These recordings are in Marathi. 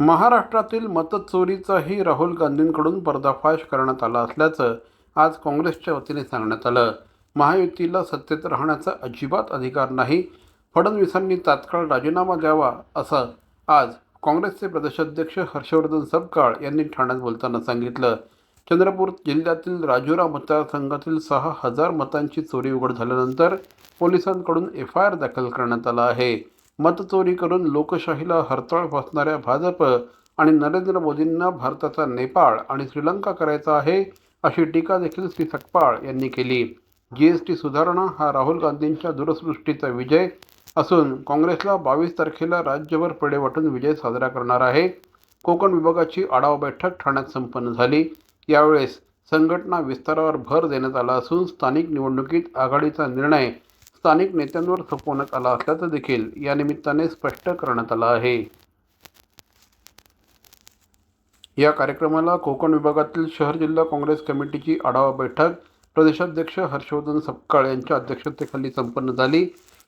महाराष्ट्रातील मतचोरीचाही राहुल गांधींकडून पर्दाफाश करण्यात आला असल्याचं आज काँग्रेसच्या वतीने सांगण्यात आलं. महायुतीला सत्तेत राहण्याचा अजिबात अधिकार नाही. फडणवीसांनी तात्काळ राजीनामा द्यावा असं आज काँग्रेसचे प्रदेशाध्यक्ष हर्षवर्धन सपकाळ यांनी ठाण्यात बोलताना सांगितलं. चंद्रपूर जिल्ह्यातील राजुरा मतदारसंघातील सहा हजार मतांची चोरी उघड झाल्यानंतर पोलिसांकडून एफ आय आर दाखल करण्यात आला आहे. मतचोरी करून लोकशाहीला हरताळ फासणाऱ्या भाजप आणि नरेंद्र मोदींना भारताचा नेपाळ आणि श्रीलंका करायचा आहे अशी टीका देखील श्री सकपाळ यांनी केली. जी एस टी सुधारणा हा राहुल गांधींच्या दूरसृष्टीचा विजय असून काँग्रेसला बावीस तारखेला राज्यभर पेढे वाटून विजय साजरा करणार आहे. कोकण विभागाची आढावा बैठक ठाण्यात संपन्न झाली. यावेळेस संघटना विस्तारावर भर देण्यात आला असून स्थानिक निवडणुकीत आघाडीचा निर्णय स्थानिक नेत्यांवर सोपवण्यात आला असल्याचं देखील या निमित्ताने स्पष्ट करण्यात आलं आहे. या कार्यक्रमाला कोकण विभागातील शहर जिल्हा काँग्रेस कमिटीची आढावा बैठक प्रदेशाध्यक्ष हर्षवर्धन सपकाळ यांच्या अध्यक्षतेखाली संपन्न झाली.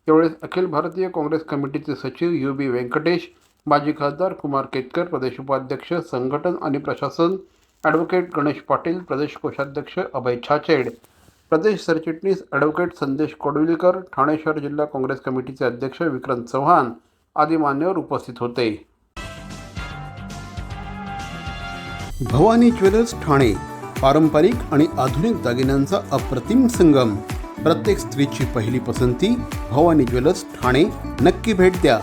यावेळेस अखिल भारतीय काँग्रेस कमिटीचे सचिव यू बी व्यंकटेश माजी खासदार कुमार केतकर प्रदेश उपाध्यक्ष संघटन आणि प्रशासन ॲडव्होकेट गणेश पाटील प्रदेश कोषाध्यक्ष अभय छाचेड प्रदेश सरचिटणीस ॲडव्होकेट संदेश कोडविलकर ठाणे शहर जिल्हा काँग्रेस कमिटीचे अध्यक्ष विक्रम चव्हाण आदी मान्यवर उपस्थित होते. भवानी ज्वेलर्स ठाणे पारंपरिक आणि आधुनिक दागिन्यांचा अप्रतिम संगम. प्रत्येक स्त्रीची पहिली पसंती भवानी ज्वेलर्स ठाणे. नक्की भेट द्या.